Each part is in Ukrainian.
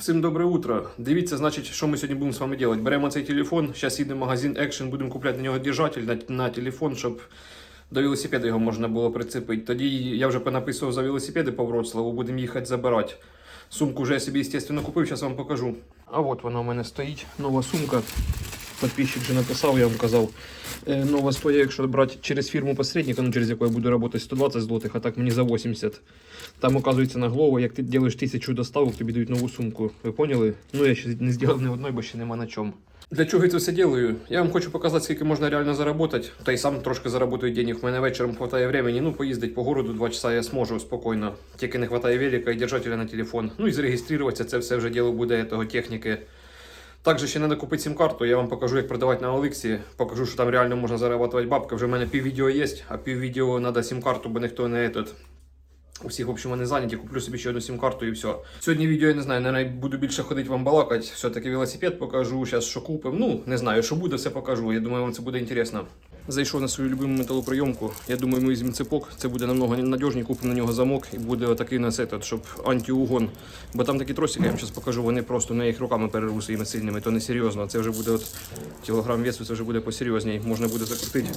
Всім добре утро. Дивіться, значить, що ми сьогодні будемо з вами робити. Беремо цей телефон, зараз їдемо в магазин Action, будемо купляти на нього держатель на, на телефон, щоб до велосипеда його можна було прицепити. Тоді я вже понаписував за велосипеди по Вроцлаву, будемо їхати забирати. Сумку вже я собі, звісно, купив, зараз вам покажу. А от вона у мене стоїть, нова сумка. Подписчик вже написав, я вам казав. Е, Нова стоїть, якщо брати через фірму посередника, ну, через яку я буду працювати 120 злотих, а так мені за 80. Там оказується на голову, як ти робиш тисячу доставок, тобі дають нову сумку. Ви поняли? Ну я ще не зробив ні одної, бо ще нема на чому. Для чого я це все делаю? Я вам хочу показати, скільки можна реально заработати. Та й сам трошки заработаю денег. У мене вечором хватає времени. Ну, поїздить по городу 2 часа я зможу спокійно. Тільки не хватає велика і держателя на телефон. Ну і зареєструватися, це все вже діло буде того техніки. Також ще треба купити сим-карту, я вам покажу, як продавати на Олексі. Покажу, що там реально можна заробляти бабки. Вже в мене пів відео є, а пів відео треба сим-карту, бо ніхто не этот. У всіх, в общем, вони зайняті, куплю собі ще одну сим-карту і все. Сьогодні відео я не знаю, наверное, буду більше ходити вам балакати. Все-таки велосипед покажу, зараз що купимо. Ну, не знаю, що буде, все покажу. Я думаю, вам це буде інтересно. Зайшов на свою любиму металоприйомку. Я думаю, ми візьмемо цепок. Це буде намного надіжніше, купимо на нього замок і буде отакий у нас щоб антиугон. Бо там такі тросики, я вам зараз покажу, вони просто на їх руками перерву своїми сильними, то не серйозно. Це вже буде от кілограм весу, це вже буде посерйозній. Можна буде закрутити.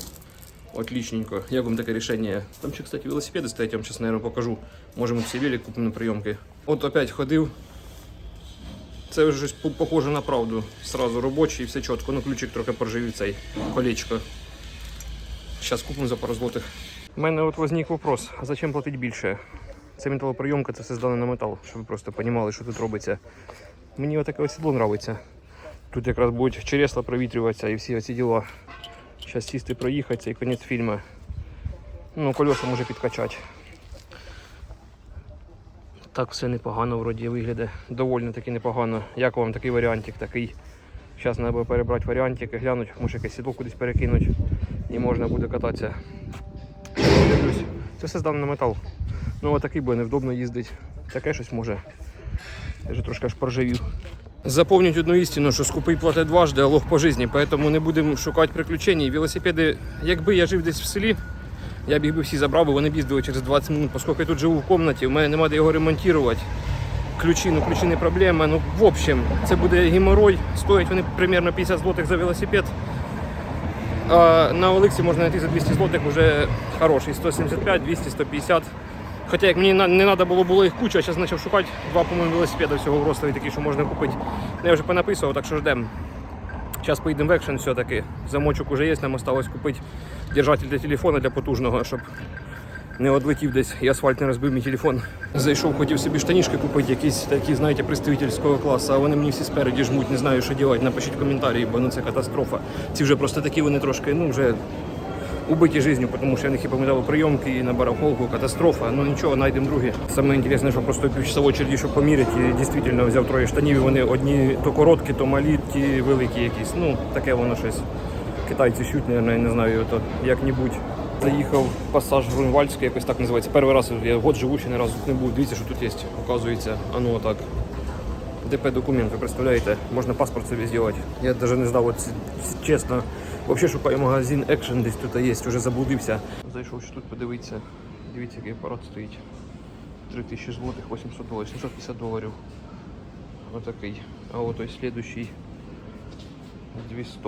Отличненько. Як вам таке рішення? Там ще, кстати, велосипеди стоять, я вам зараз, наверное, покажу. Може, ми всі велик купимо на прийомки. От опять ходив. Це вже щось похоже на правду. Сразу робочий, і все чітко. Ну, ключик трохи поржавів цей колечко. Зараз купимо за пару злотих. У мене от возник вопрос: а зачем платити більше? Це металоприйомка, це все здане на метал, щоб ви просто розуміли, що тут робиться. Мені отаке сідло подобається. Тут якраз будуть чересла провітрюватися і всі ці діла. Зараз сісти проїхатися і кінець фільму. Ну, колеса може підкачати. Так все непогано вроді виглядає. Доволі таки непогано. Як вам такий варіантик такий? Зараз треба перебрати варіантик і глянути, може якесь сідло кудись перекинути і можна буде кататися. Це все здано на метал. Ну а такий буде невдобно їздити. Таке щось може. Я вже трошки аж поржавів. Запомніть одну істину, що скупий платить дважди, а лох по житті, поэтому не будемо шукати приключень. Велосипеди, якби я жив десь в селі, я б їх би всі забрав, бо вони б їздили через 20 минут, оскільки я тут живу в кімнаті, в мене немає де його ремонтувати. Ключі, ну ключі не проблема. Ну, в общем, це буде геморрой. Стоять вони примерно 50 злотих за велосипед. На Олексі можна знайти за 200 злотих вже хороший. 175, 200, 150. Хоча як мені не треба було, було їх куча, а зараз почав шукати два, по-моєму, велосипеди всього в Ростові такі, що можна купити. Ну, Я вже понаписував, так що ждемо. Зараз поїдемо в екшен все-таки. Замочок уже є, нам осталось купити держатель для телефона для потужного, щоб не одлетів десь і асфальт не розбив мій телефон. Зайшов, хотів собі штанішки купити, якісь такі, знаєте, представительського класу, а вони мені всі спереді жмуть, не знаю, що робити. Напишіть коментарі, бо ну це катастрофа. Ці вже просто такі, вони трошки, ну вже убиті життю, тому що я них і помідали прийомки, і на барахолку, катастрофа. Ну нічого, знайдемо другі. Саме інтересне, що просто півчасово очереді, щоб поміряти, і дійсно взяв троє штанів, вони одні то короткі, то малі, ті великі якісь. Ну, таке воно щось. Китайці шють, мабуть, я не знаю, то як-небудь. Заїхав пасаж Грунвальдський, якось так називається. Перший раз я год живу, ще не разу тут не був. Дивіться, що тут є, оказується, а ну отак. ДП документ, ви представляєте, можна паспорт собі зробити. Я навіть не знав, от, чесно. Взагалі шукаю магазин Action, десь тут є, вже заблудився. Зайшов ще тут подивитися. Дивіться, який апарат стоїть. 3000 злотих, 800 доларів, 750 доларів. Отакий. А от той слідущий 200.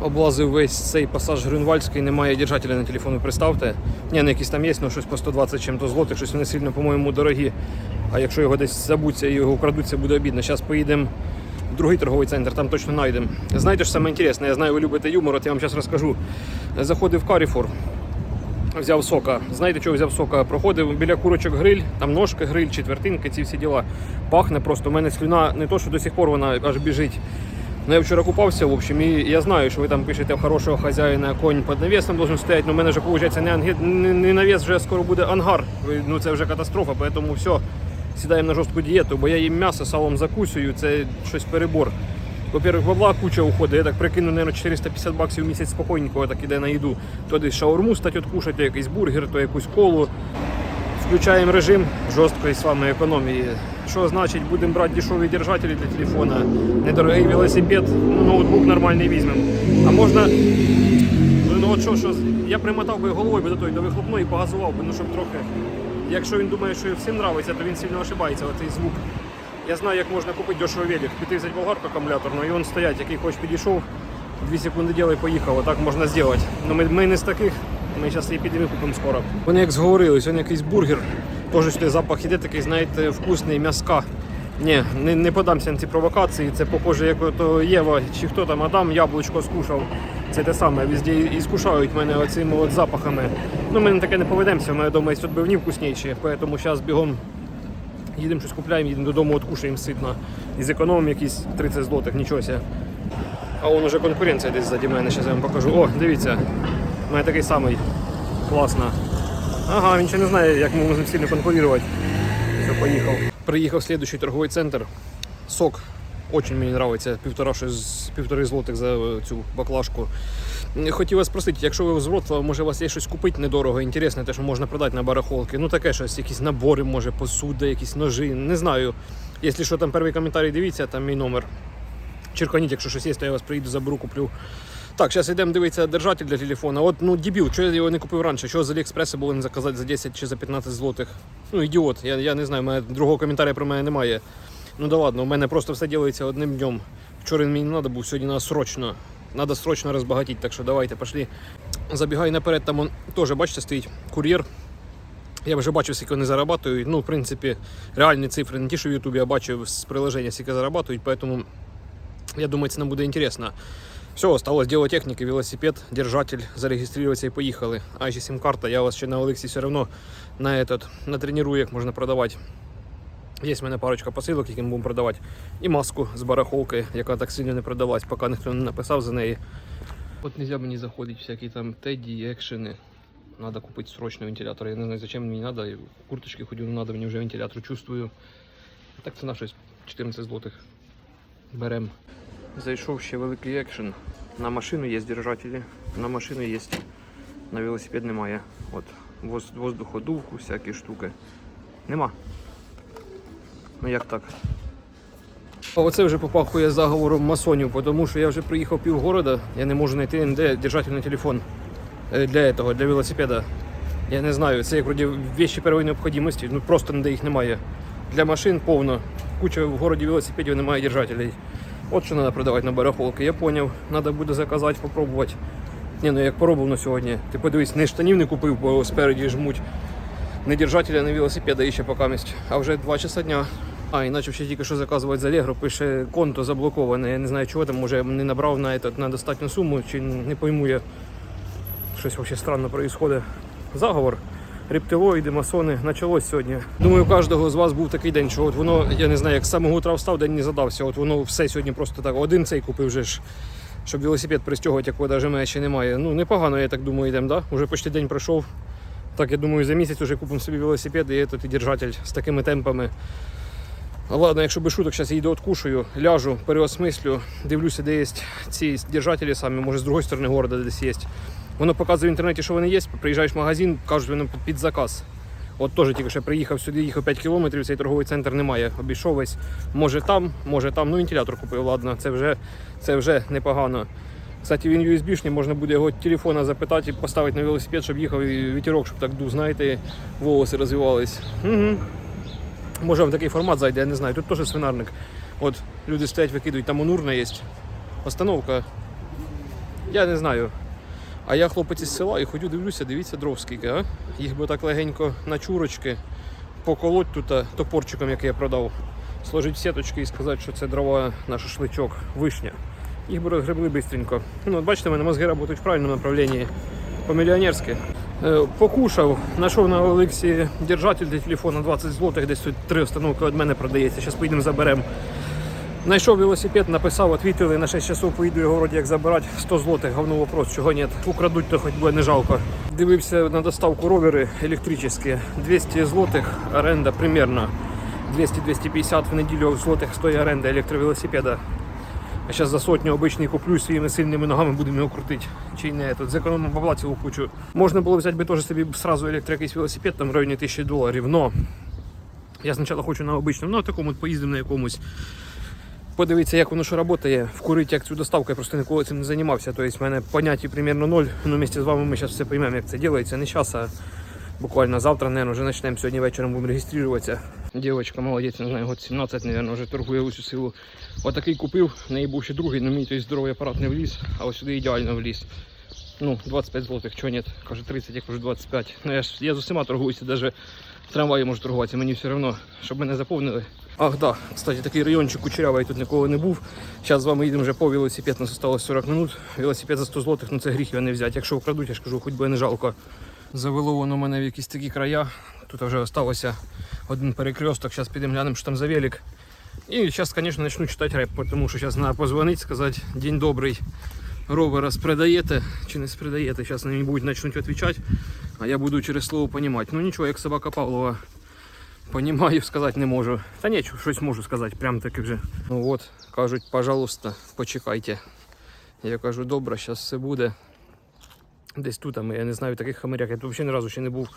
Облазив весь цей пасаж Грюнвальдський, немає держателя на телефоні, представте. Ні, ну якісь там є, ну щось по 120 чим-то злотих, щось вони сильно, по-моєму, дорогі. А якщо його десь забуться і його украдуть, буде обідно. Зараз поїдемо в другий торговий центр, там точно знайдемо. Знаєте, що саме інтересне, я знаю, ви любите юмор, от я вам зараз розкажу. Заходив в Carrefour, взяв сока. Знаєте, чого взяв сока? Проходив біля курочок гриль, там ножки, гриль, четвертинки, ці всі діла. Пахне просто. У мене слюна не то, що до сих пор вона аж біжить. Ну, я вчора купався, в общем, і я знаю, що ви там пишете хорошого хазяїна конь під навісом должен стояти, але в мене вже виходить не, анге- не, навіс, вже скоро буде ангар. Ну це вже катастрофа, тому все, сідаємо на жорстку дієту, бо я їм м'ясо салом закусую, це щось перебор. Во-первых, бабла куча уходить, я так прикину, наверное, 450 баксів в місяць спокійненько так іде на їду. То десь шаурму стать откушати, якийсь бургер, то якусь колу. Включаємо режим жорсткої з вами економії. Що значить, будемо брати дешеві держателі для телефона, недорогий велосипед, ну, ноутбук нормальний візьмемо. А можна. Ну от що, що, я примотав би головою би до той до вихлопної і погазував би, ну щоб трохи. Якщо він думає, що всім подобається, то він сильно ошибається, оцей звук. Я знаю, як можна купити дешево велик. Піти взяти болгарку акумуляторну, і він стоять, який хоч підійшов, 2 секунди діла і поїхав. Отак можна зробити. Ну ми, ми не з таких, ми зараз її підемо скоро. Вони як зговорили, сьогодні якийсь бургер. Теж сюди запах іде такий, знаєте, вкусний, м'яска. Ні, не, не подамся на ці провокації. Це похоже, як ото Єва чи хто там Адам яблучко скушав. Це те саме, везде і скушають мене оцими от запахами. Ну, ми на таке не поведемося, ми вдома є відбивні вкусніші, тому зараз бігом їдемо щось купляємо, їдемо додому, от кушаємо ситно. І зекономимо якісь 30 злотих, нічого. А вон уже конкуренція десь ззаді мене, зараз я вам покажу. О, дивіться, у мене такий самий. Класно. Ага, він ще не знає, як ми можемо сильно конкурувати. Все, поїхав. Приїхав слідуючий торговий центр. Сок. Очень мені подобається. Півтора щось- півтори злотих за цю баклажку. Хотів вас спросити, якщо ви з може у вас є щось купити недорого, інтересне, те, що можна продати на барахолки. Ну таке щось, якісь набори, може, посуда, якісь ножи. Не знаю. Якщо що, там перший коментарій дивіться, там мій номер. Черканіть, якщо щось є, то я вас приїду, заберу, куплю. Так, зараз йдемо дивитися держатель для телефона. От, ну, дебіл, чого я його не купив раніше? Чого з Аліекспреса було не заказати за 10 чи за 15 злотих? Ну, ідіот, я, я не знаю, мене другого коментаря про мене немає. Ну да ладно, у мене просто все ділається одним днем. Вчора мені не треба був, сьогодні треба срочно. Надо срочно розбагатіти, так що давайте, пошли. Забігай наперед, там он теж, бачите, стоїть кур'єр. Я вже бачив, скільки вони зарабатують. Ну, в принципі, реальні цифри, не ті, що в Ютубі, я бачив з приложення, скільки зарабатують, поэтому я думаю, це нам буде інтересно. Все, осталось дело техники, велосипед, держатель, зарегистрироваться и поехали. А ще сим-карта, я вас ще на Олексі все равно на этот, натренирую, як можна продавати. Є в мене парочка посилок, які ми будемо продавати. І маску з барахолки, яка так сильно не продалась, поки ніхто не написав за неї. От нельзя мені заходити всякі там теді, екшени. Надо купити срочно вентилятор. Я не знаю, зачем мені. В курточки ходю, не надо, мені вже вентилятор чувствую. Так ціна щось 14 злотих. Берем. Зайшов ще великий екшен. На машину є держателі, на машину є. На велосипед немає. От воз- воздуходувку, всякі штуки. Нема. Ну як так? Оце вже попахує заговором масонів, тому що я вже приїхав півгорода, я не можу знайти ніде держатель на телефон Е, для этого, для велосипеда. Я не знаю, це як вроді вещі первої необхідності, ну просто ніде їх немає. Для машин повно. Куча в городі велосипедів немає держателей. От що треба продавати на барахолки. Я зрозумів, треба буде заказати, попробувати. Ні, ну як на сьогодні. Ти подивись, не штанів не купив, бо спереді жмуть. Не держателя, не велосипеда і ще покамість. А вже 2 часа дня. А, і почав ще тільки що заказувати за Allegro, пише конто заблоковане. Я не знаю, чого там, може не набрав на, этот, на достатню суму, чи не пойму я. Щось вообще странно происходит. Заговор. Рептилоїди, масони почалось сьогодні. Думаю, у кожного з вас був такий день, що от воно, я не знаю, як з самого утра встав, день не задався. От воно все сьогодні просто так. Один цей купив вже ж, щоб велосипед пристягувати, якого навіть мене ще немає. Ну, непогано, я так думаю, йдемо, да? Уже почти день пройшов. Так, я думаю, за місяць вже купимо собі велосипед і этот, і держатель з такими темпами. Ладно, якщо без шуток, зараз їду откушую, ляжу, переосмислю, дивлюся, де є ці держателі самі, може з другої сторони города десь є. Воно показує в інтернеті, що вони є. Приїжджаєш в магазин, кажуть, воно під- заказ. От теж тільки що приїхав сюди, їхав 5 кілометрів, цей торговий центр немає. Обійшов весь. Може там, може там. Ну, вентилятор купив, ладно, це вже, це вже непогано. Кстати, він USB-шний, можна буде його телефона запитати і поставити на велосипед, щоб їхав і вітерок, щоб так дув, знаєте, волоси розвивались. Угу. Може в такий формат зайде, я не знаю. Тут теж свинарник. От люди стоять, викидують, там онурна є. Остановка. Я не знаю. А я хлопець із села і ходю, дивлюся, дивіться дров скільки, а? Їх би так легенько на чурочки поколоть тут топорчиком, який я продав, сложити в сіточки і сказати, що це дрова на шашличок, вишня. Їх би розгребли швидко. Ну, от бачите, мене мозги працюють в правильному направленні. По-мільйонерськи. Е, Покушав, знайшов на Олексі держатель для телефона 20 злотих, десь тут три установки від мене продається. Зараз поїдемо заберемо. Знайшов велосипед, написав, відвітили на 6 часов, поїду його вроді як забирати 100 злотих, говно вопрос, чого ні. Украдуть, то хоч буде не жалко. Дивився на доставку ровери електричні. 200 злотих оренда примерно. 200-250 в неділю злотих стоїть оренда електровелосипеда. А зараз за сотню обичний куплю своїми сильними ногами будемо його крутити. Чи не тут зекономимо бабла цілу кучу. Можна було взяти би теж собі сразу електро якийсь велосипед там в районі 1000 доларів. Но я спочатку хочу на обичному, ну такому поїздимо на якомусь. Подивитися, як воно що працює, вкурити як цю доставку, я просто ніколи цим не займався. Тобто в мене поняття примерно ноль. Ну, вместе з вами ми зараз все поймемо, як це робиться. Не зараз, а буквально завтра, наверное, вже почнемо сьогодні вечором будемо реєструватися. Дівчинка молодець, не знаю, год 17, мабуть, вже торгує усю силу. Отакий купив, в неї був ще другий, але мій той здоровий апарат не вліз, а ось сюди ідеально вліз. Ну, 25 злотих, чого ні, каже 30, я кажу 25. Ну я ж я з усіма торгуюся, навіть трамваї можу торгуватися, мені все одно, щоб мене заповнили. Ах, да, кстати, такий райончик кучерявий тут ніколи не був. Зараз з вами їдемо вже по велосипед, нас осталось 40 минут. Велосипед за 100 злотих, ну це гріх його не взяти. Якщо вкрадуть, я ж кажу, хоч би не жалко. Завело воно мене в якісь такі края. Тут вже залишилося один перекресток. Зараз підемо глянемо, що там за велик. І зараз, звісно, почну читати реп, тому що зараз треба позвонити, сказати день добрий. Ровера спродаєте чи не спродаєте. Зараз мені почнуть відповідати, а я буду через слово розуміти. Ну нічого, як собака Павлова. Понімаю, сказати не можу. Та ні, щось можу сказати, прям таки вже. Ну от, кажуть, пожалуйста, почекайте. Я кажу, добре, зараз все буде. Десь тут, я не знаю, в таких хамерях. Я тут взагалі ні разу ще не був.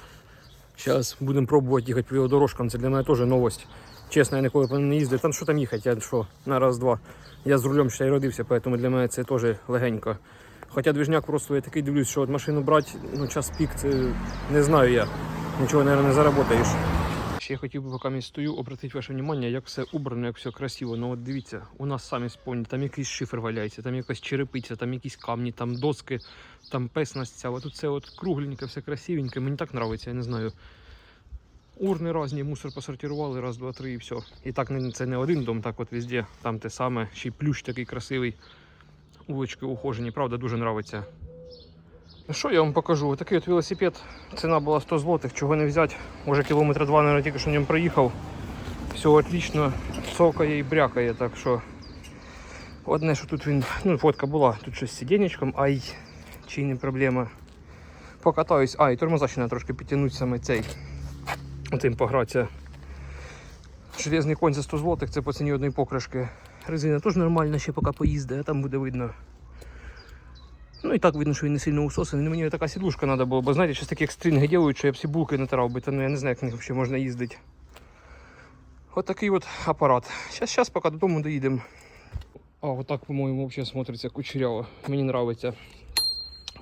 Зараз будемо пробувати їхати по велодорожкам. Це для мене теж новость. Чесно, я ніколи не їздив. Там що там їхати? Я що, на раз-два. Я з рулем ще й родився, тому для мене це теж легенько. Хоча движняк просто я такий дивлюсь, що от машину брати, ну час пік, це не знаю я. Нічого, мабуть, не заработаєш. Ще я хотів би, поки я стою, обратити ваше увагу, як все убрано, як все красиво. Ну от дивіться, у нас самі спомні, там якийсь шифер валяється, там якась черепиця, там якісь камні, там доски, там песність ця. Тут все от кругленьке, все красивеньке. Мені так подобається, я не знаю. Урни різні, мусор посортували, раз, два, три і все. І так це не один дом, так от везде. Там те саме, ще й плющ такий красивий. Улочки ухожені, правда, дуже подобається. Що я вам покажу? Такий от велосипед. Ціна була 100 злотих, чого не взяти. Може кілометра два, наверное, тільки що ньому проїхав. Все отлично, цокає і брякає, так що. Одне, що тут він, ну, фотка була, тут щось з сидінечком, ай, чи не проблема. Покатаюсь, а, і тормоза ще треба трошки підтягнути саме цей. Отим погратися. Железний конь за 100 злотих, це по ціні одної покришки. Резина теж нормальна, ще поки поїздить, а там буде видно. Ну і так видно, що він не сильно усосаний. Мені така сідушка треба було, бо знаєте, щось такі екстрінги роблять, що я б всі булки натирав би, та ну я не знаю, як на них взагалі можна їздити. От такий от апарат. Зараз, зараз поки додому доїдемо. А, отак, по-моєму, взагалі смотриться кучеряво. Мені подобається.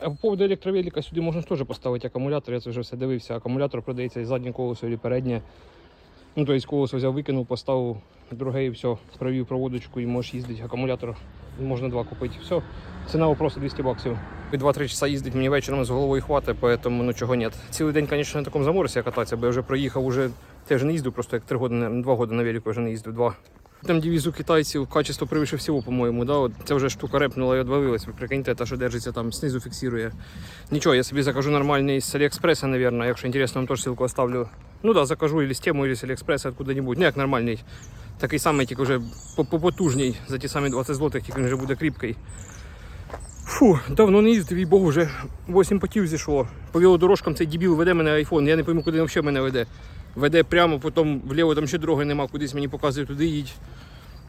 А по поводу електровелика сюди можна теж поставити акумулятор, я це вже все дивився. Акумулятор продається і заднє колесо, і переднє. Ну, тобто колесо взяв, викинув, поставив друге і все, провів проводочку і можеш їздити. Акумулятор можна два купити. Все. Ціна просто 200 баксів. І 2-3 часа їздить мені вечором з головою хватить, тому ну чого ні. Цілий день, звісно, на такому заморозі я кататися, бо я вже проїхав, уже теж не їздив, просто як 3 години, 2 години на велику вже не їздив, 2. Там девізу китайців качество превыше всього, по-моєму. Да? От це вже штука репнула і відвалилась. Ви прикиньте, та, що держиться там, знизу фіксує. Нічого, я собі закажу нормальний з Аліекспреса, наверное. Якщо інтересно, вам теж ссылку оставлю. Ну да, закажу или з тему, или з Аліекспреса, откуда-нибудь. Ну як нормальний. Такий самий, тільки вже по- по- потужній, за ті самі 20 злотих, тільки він вже буде кріпкий. Фу, давно не їздив, і богу, вже 8 потів зійшло. По велодорожкам цей дебіл веде мене айфон. Я не пойму, куди він взагалі мене веде. Веде прямо, потім вліво там ще дороги нема, кудись мені показує туди їдь.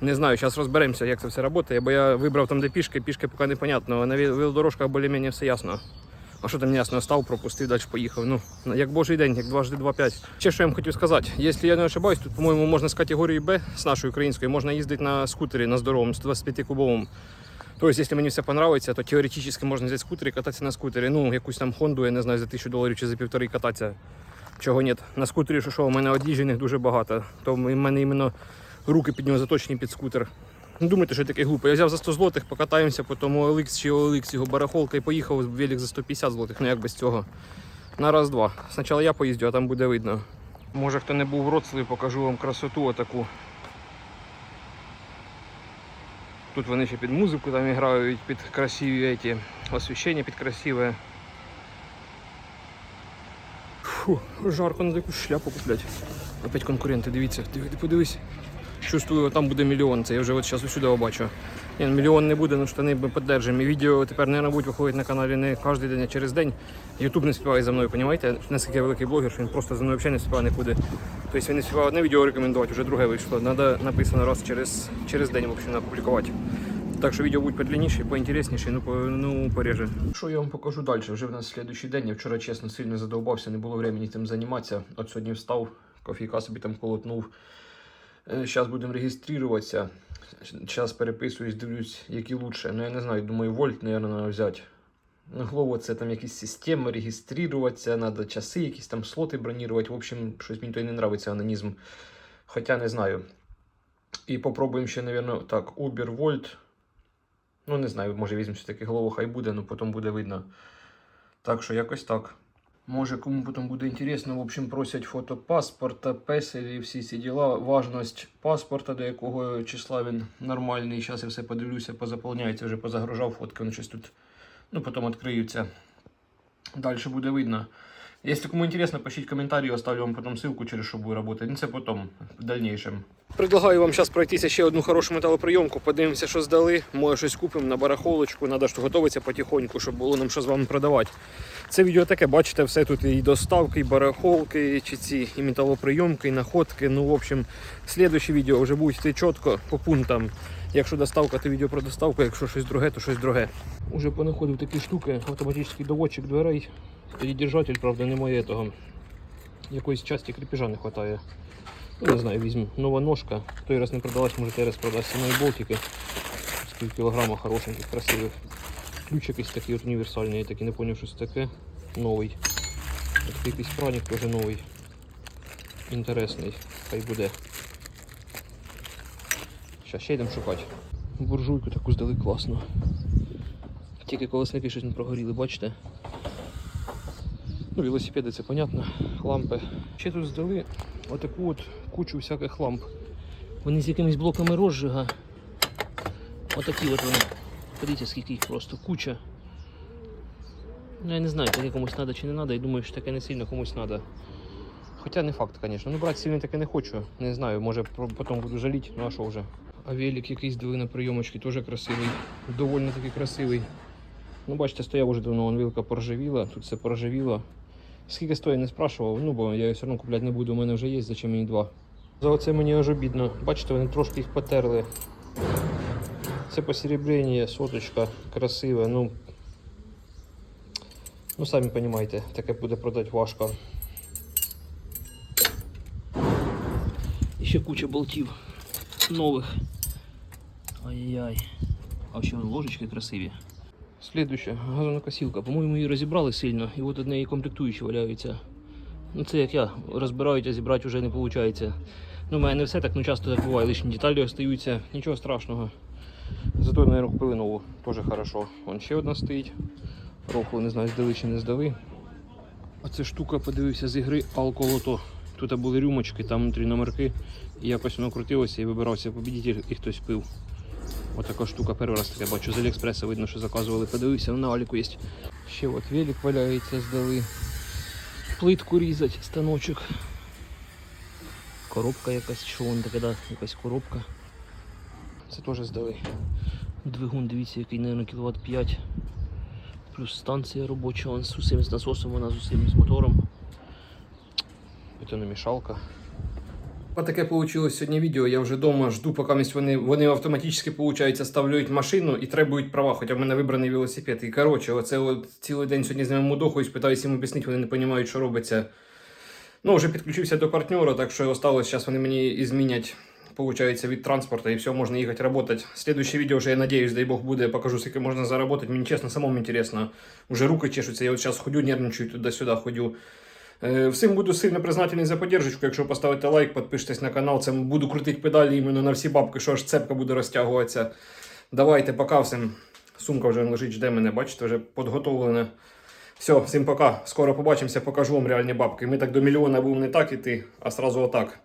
Не знаю, зараз розберемося, як це все працює, бо я вибрав там, де пішки, пішки поки непонятно, на вел- велодорожках більш-менш все ясно. А що там ясно, став, пропустив, далі поїхав. Ну, як божий день, як дважди два п'ять. Ще що я вам хотів сказати, якщо я не ошибаюсь, тут, по-моєму, можна з категорії Б, з нашої української, можна їздити на скутері на здоровому, 125-кубовому. Тобто, якщо мені все подобається, то теоретично можна взяти скутер і кататися на скутері. Ну, якусь там Хонду, я не знаю, за тисячу доларів чи за півтори кататися. Чого ні. На скутері, що що, у мене одіжених дуже багато. То в мене іменно руки під нього заточені під скутер. Не думайте, що я такий глупий. Я взяв за 100 злотих, покатаємося по тому OLX чи OLX його барахолка і поїхав велик за 150 злотих, ну як без цього. На раз-два. Спочатку я поїздю, а там буде видно. Може хто не був в Вроцлаві, покажу вам красоту отаку. Тут вони ще під музику там грають, під красиві эти, освіщення під красиве. Фу, жарко, треба якусь шляпу купляти. Опять конкуренти, дивіться, диви, подивись. Чувствую, там буде мільйон. Це я вже от зараз усюди бачу. Ні, ну, мільйон не буде, ну штани ми піддержимо. І відео тепер не будуть виходити на каналі не кожен день, а через день. Ютуб не співає за мною, розумієте? Наскільки я великий блогер, що він просто за мною взагалі не співає нікуди. Тобто він не співає одне відео рекомендувати, вже друге вийшло. Треба написано раз через, через день в общем, опублікувати. Так що відео буде подлинніше, поінтересніше, ну, по, ну пореже. Що я вам покажу далі? Вже в нас слідуючий день. Я вчора, чесно, сильно задовбався, не було времени тим займатися. От сьогодні встав, кофійка собі там колотнув. Зараз будемо реєструватися. Зараз переписуюсь, дивлюсь, які лучше. Ну я не знаю, думаю, вольт, мабуть, треба взяти. Ну, Голово, це там якісь системи, реєструватися, треба часи, якісь там слоти бронювати. В общем, щось мені то й не подобається анонізм. Хоча не знаю. І попробуємо ще, мабуть, так, Uber Volt. Ну, не знаю, може візьмемо все-таки голову, хай буде, ну потім буде видно. Так що якось так. Може, кому потім буде інтересно, в общем, просять фото паспорта, песелі, всі ці діла. Важність паспорта, до якого числа він нормальний. Зараз я все подивлюся, позаповняється, вже позагружав фотки, вони щось тут. Ну, потім відкриються. Далі буде видно. Если кому интересно, пишите комментарии, оставлю вам потом ссылку, через что будет работать. Ну, це потом, в дальнейшем. Предлагаю вам зараз пройтися ще одну хорошу металоприйомку. Подивимося, що здали. Може щось купимо на барахолочку. Надо ж готуватися потихоньку, щоб було нам що з вами продавати. Це відео таке, бачите, все тут і доставки, і барахолки, чи ці і металоприйомки, і находки. Ну, в общем, слідуюче відео вже буде йти чітко по пунктам. Якщо доставка, то відео про доставку, якщо щось друге, то щось друге. Уже понаходив такі штуки, автоматичний доводчик дверей. Передержатель, правда, немає того. Якоїсь часті кріпежа не вистачає. Ну, не знаю, візьму. Нова ножка. Той раз не продалась, може той раз продасться мої болтики. З пів кілограма хорошеньких, красивих. Ключ якийсь такий от універсальний, я так і не зрозумів, що це таке. Новий. Такий якийсь краник теж новий. Інтересний. Хай буде. Зараз ще йдемо шукати. Буржуйку таку здали класно. Тільки колесники щось не прогоріли, бачите? Ну, велосипеди це понятно, лампи. Ще тут здали отаку от кучу всяких ламп. Вони з якимись блоками розжига. Отакі от вони. Подивіться, скільки їх просто куча. Ну, я не знаю, таке комусь треба чи не треба, і думаю, що таке не сильно комусь треба. Хоча не факт, звісно. Ну, брати сильно таке не хочу. Не знаю, може потім буду жаліти, ну а що вже. А велик якийсь дали на прийомочки, теж красивий. Довольно таки красивий. Ну, бачите, стояв уже давно, вон вилка поржавіла, тут все поржавіло. Скільки стоїть, не спрашував, ну бо я її все одно купляти не буду, у мене вже є, зачем мені два. За оце мені аж обідно. Бачите, вони трошки їх потерли. Це посеребрення, соточка, красиве, ну. Ну, самі розумієте, таке буде продати важко. І ще куча болтів нових. Ай-яй. А ще ложечки красиві. Слідуюча газонокосілка. По-моєму, її розібрали сильно, і от од неї комплектуючі валяються. Ну це як я, розбирають, а зібрати вже не виходить. Ну, в мене не все так, ну часто так буває, лишні деталі остаються, нічого страшного. Зато, мабуть, купили нову, теж хорошо. Вон ще одна стоїть. Рохлу не знаю, здали чи не здали. А це штука, подивився з ігри Алколото. Тут були рюмочки, там внутрі номерки. І якось воно крутилося і вибирався побідітель, і хтось пив. Отака штука перший раз таке бачу. З Аліекспреса видно, що заказували. Подивився, на Аліку є. Ще от велик валяється, здали. Плитку різать, станочок. Коробка якась, що вон таке, да, якась коробка. Це теж здали. Двигун, дивіться, який, мабуть, кіловат 5. Плюс станція робоча, вон з усім з насосом, вона з усім з мотором. Бетономішалка. Отаке вийшло сьогодні відео. Я вже вдома жду, поки вони, вони автоматично виходить, ставлюють машину і требують права, хоча в мене вибраний велосипед. І коротше, оце от цілий день сьогодні з ними мудохуюсь, питаюся їм об'яснити, вони не розуміють, що робиться. Ну, вже підключився до партнера, так що осталось, зараз вони мені і змінять. Получается, вид транспорта, и все, можно ехать работать. Следующее видео уже, я надеюсь, дай бог, буде, покажу, сколько можно заработать. Мне честно, самому интересно. Уже руки чешутся, я вот сейчас ходю, нервничаю, туди-сюди ходю. Е, Всім буду сильно признательний за поддержку. Якщо поставите лайк, підпишитесь на канал, це буду крутити педалі іменно на всі бабки, що аж цепка буде розтягуватися. Давайте, пока всім. Сумка вже лежить, жде мене, бачите, вже підготовлена. Все, всім пока. Скоро побачимося, покажу вам реальні бабки. Ми так до мільйона будемо не так іти, а сразу отак.